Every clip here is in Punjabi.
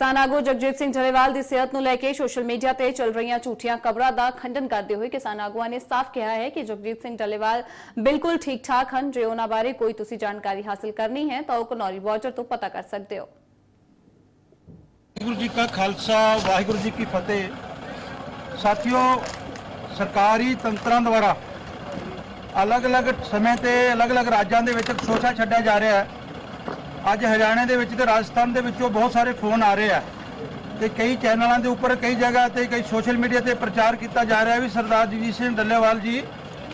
ਕਿਸਾਨ ਜਗਜੀਤ ਸਿੰਘ ਜਲੇਵਾਲ ਦੀ ਸਿਹਤ ਨੂੰ ਲੈ ਕੇ ਸੋਸ਼ਲ ਮੀਡੀਆ ਤੇ ਚੱਲ ਰਹੀਆਂ ਝੂਠੀਆਂ ਖਬਰਾਂ ਦਾ ਖੰਡਨ ਕਰਦੇ ਹੋਏ ਕਿਸਾਨ ਆਗੂਆਂ ਨੇ ਸਾਫ਼ ਕਿਹਾ ਹੈ ਕਿ ਜਗਜੀਤ ਸਿੰਘ ਜਲੇਵਾਲ ਬਿਲਕੁਲ ਠੀਕ ਠਾਕ ਹਨ। ਜੇ ਉਹਨਾਂ ਬਾਰੇ ਕੋਈ ਤੁਸੀਂ ਜਾਣਕਾਰੀ ਹਾਸਲ ਕਰਨੀ ਹੈ, ਤਾਂ ਉਹ ਕਨੌਰੀ ਵਾਚਰ ਤੋਂ ਪਤਾ ਕਰ ਸਕਦੇ ਹੋ। ਵਾਹਿਗੁਰੂ ਜੀ ਕਾ ਖਾਲਸਾ, ਵਾਹਿਗੁਰੂ ਜੀ ਕੀ ਫਤਿਹ। ਸਾਥੀਓ, ਸਰਕਾਰੀ ਤੰਤਰਾਂ ਦੁਆਰਾ ਅਲੱਗ-ਅਲੱਗ ਸਮੇਂ ਤੇ ਅਲੱਗ-ਅਲੱਗ ਰਾਜਾਂ ਦੇ ਵਿੱਚ ਸੋਚਾ ਛੱਡਿਆ ਜਾ ਰਿਹਾ ਹੈ। ਅੱਜ ਹਰਿਆਣੇ ਦੇ ਵਿੱਚ ਤੇ ਰਾਜਸਥਾਨ ਦੇ ਵਿੱਚੋਂ ਬਹੁਤ ਸਾਰੇ ਫੋਨ ਆ ਰਹੇ ਆ ਤੇ ਕਈ ਚੈਨਲਾਂ ਦੇ ਉੱਪਰ, ਕਈ ਜਗ੍ਹਾ ਤੇ, ਕਈ ਸੋਸ਼ਲ ਮੀਡੀਆ ਤੇ ਪ੍ਰਚਾਰ ਕੀਤਾ ਜਾ ਰਿਹਾ ਵੀ ਸਰਦਾਰ ਜਗਜੀਤ ਸਿੰਘ ਡੱਲੇਵਾਲ ਜੀ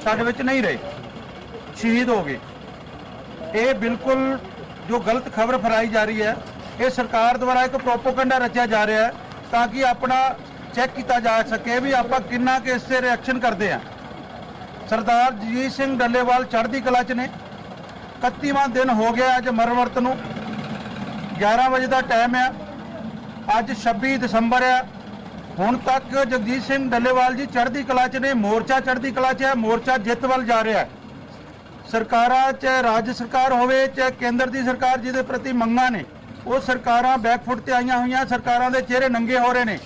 ਸਾਡੇ ਵਿੱਚ ਨਹੀਂ ਰਹੇ, ਸ਼ਹੀਦ ਹੋ ਗਏ। ਇਹ ਬਿਲਕੁਲ ਜੋ ਗਲਤ ਖਬਰ ਫੈਲਾਈ ਜਾ ਰਹੀ ਹੈ, ਇਹ ਸਰਕਾਰ ਦੁਆਰਾ ਇੱਕ ਪ੍ਰੋਪੋਗੈਂਡਾ ਰਚਿਆ ਜਾ ਰਿਹਾ ਹੈ ਤਾਂ ਕਿ ਆਪਣਾ ਚੈੱਕ ਕੀਤਾ ਜਾ ਸਕੇ ਵੀ ਆਪਾਂ ਕਿੰਨਾ ਕਿ ਇਸ ਤੇ ਰਿਐਕਸ਼ਨ ਕਰਦੇ ਆ ਸਰਦਾਰ ਜਗਜੀਤ ਸਿੰਘ ਡੱਲੇਵਾਲ ਚੜ੍ਹਦੀ ਕਲਾ 'ਚ ਨੇ। 31ਵਾਂ ਦਿਨ ਹੋ ਗਿਆ ਅੱਜ ਮਰਵਰਤ ਨੂੰ। 11 ਵਜੇ ਦਾ ਟਾਈਮ ਆ ਅੱਜ 26 ਦਸੰਬਰ ਆ ਹੁਣ ਤੱਕ ਜਗਜੀਤ ਸਿੰਘ ਡੱਲੇਵਾਲ ਜੀ ਚੜ੍ਹਦੀ ਕਲਾ 'ਚ ਨੇ, ਮੋਰਚਾ ਚੜ੍ਹਦੀ ਕਲਾ 'ਚ ਹੈ, ਮੋਰਚਾ ਜਿੱਤ ਵੱਲ ਜਾ ਰਿਹਾ ਹੈ। ਸਰਕਾਰਾਂ ਚਾਹੇ ਰਾਜ ਸਰਕਾਰ ਹੋਵੇ, ਚਾਹੇ ਕੇਂਦਰ ਦੀ ਸਰਕਾਰ ਜਿਹਦੇ ਪ੍ਰਤੀ ਮੰਗਾਂ ਨੇ, ਉਹ ਸਰਕਾਰਾਂ ਬੈਕਫੁੱਟ ਤੇ ਆਈਆਂ ਹੋਈਆਂ, ਸਰਕਾਰਾਂ ਦੇ ਚਿਹਰੇ ਨੰਗੇ ਹੋ ਰਹੇ ਨੇ।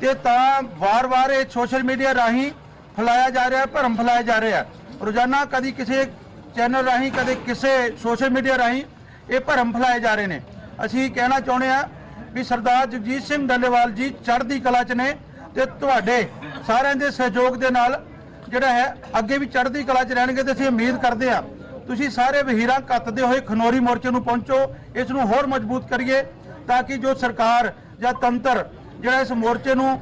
ਤੇ ਤਾਂ ਵਾਰ-ਵਾਰ ਇਹ ਸੋਸ਼ਲ ਮੀਡੀਆ ਰਾਹੀਂ ਫੈਲਾਇਆ ਜਾ ਰਿਹਾ ਭਰਮ ਫੈਲਾਇਆ ਜਾ ਰਿਹਾ ਰੋਜ਼ਾਨਾ ਕਦੀ ਕਿਸੇ ਚੈਨਲ ਰਾਹੀਂ ਕਦੇ ਕਿਸੇ ਸੋਸ਼ਲ ਮੀਡੀਆ ਰਾਹੀਂ ਇਹ ਭਰਮ ਫੈਲਾਏ ਜਾ ਰਹੇ ਨੇ। ਅਸੀਂ ਕਹਿਣਾ ਚਾਹੁੰਦੇ ਆ ਵੀ ਸਰਦਾਰ ਜਗਜੀਤ ਸਿੰਘ ਡੱਲੇਵਾਲ ਜੀ ਚੜ੍ਹਦੀ ਕਲਾ 'ਚ ਨੇ ਤੇ ਤੁਹਾਡੇ ਸਾਰਿਆਂ ਦੇ ਸਹਿਯੋਗ ਦੇ ਨਾਲ ਜਿਹੜਾ ਹੈ ਅੱਗੇ ਵੀ ਚੜ੍ਹਦੀ ਕਲਾ 'ਚ ਰਹਿਣਗੇ ਤੇ ਅਸੀਂ ਉਮੀਦ ਕਰਦੇ ਹਾਂ ਤੁਸੀਂ ਸਾਰੇ ਵਹੀਰਾਂ ਕੱਤਦੇ ਹੋਏ ਖਨੋਰੀ ਮੋਰਚੇ ਨੂੰ ਪਹੁੰਚੋ, ਇਸ ਨੂੰ ਹੋਰ ਮਜ਼ਬੂਤ ਕਰੀਏ ਤਾਂ ਕਿ ਜੋ ਸਰਕਾਰ ਜਾਂ ਤੰਤਰ ਜਿਹੜਾ ਇਸ ਮੋਰਚੇ ਨੂੰ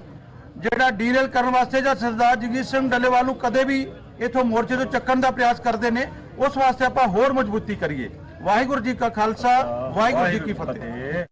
ਜਿਹੜਾ ਡੀਰੇਲ ਕਰਨ ਵਾਸਤੇ ਜਾਂ ਸਰਦਾਰ ਜਗਜੀਤ ਸਿੰਘ ਡੱਲੇਵਾਲ ਨੂੰ ਕਦੇ ਵੀ ਇਥੋਂ ਮੋਰਚੇ ਤੋਂ ਚੱਕਣ ਦਾ ਪ੍ਰਯਾਸ ਕਰਦੇ ਨੇ ਉਸ ਵਾਸਤੇ ਆਪਾਂ ਹੋਰ ਮਜ਼ਬੂਤੀ ਕਰੀਏ। ਵਾਹਿਗੁਰੂ ਜੀ ਕਾ ਖਾਲਸਾ ਵਾਹਿਗੁਰੂ ਜੀ ਕੀ ਫਤਿਹ।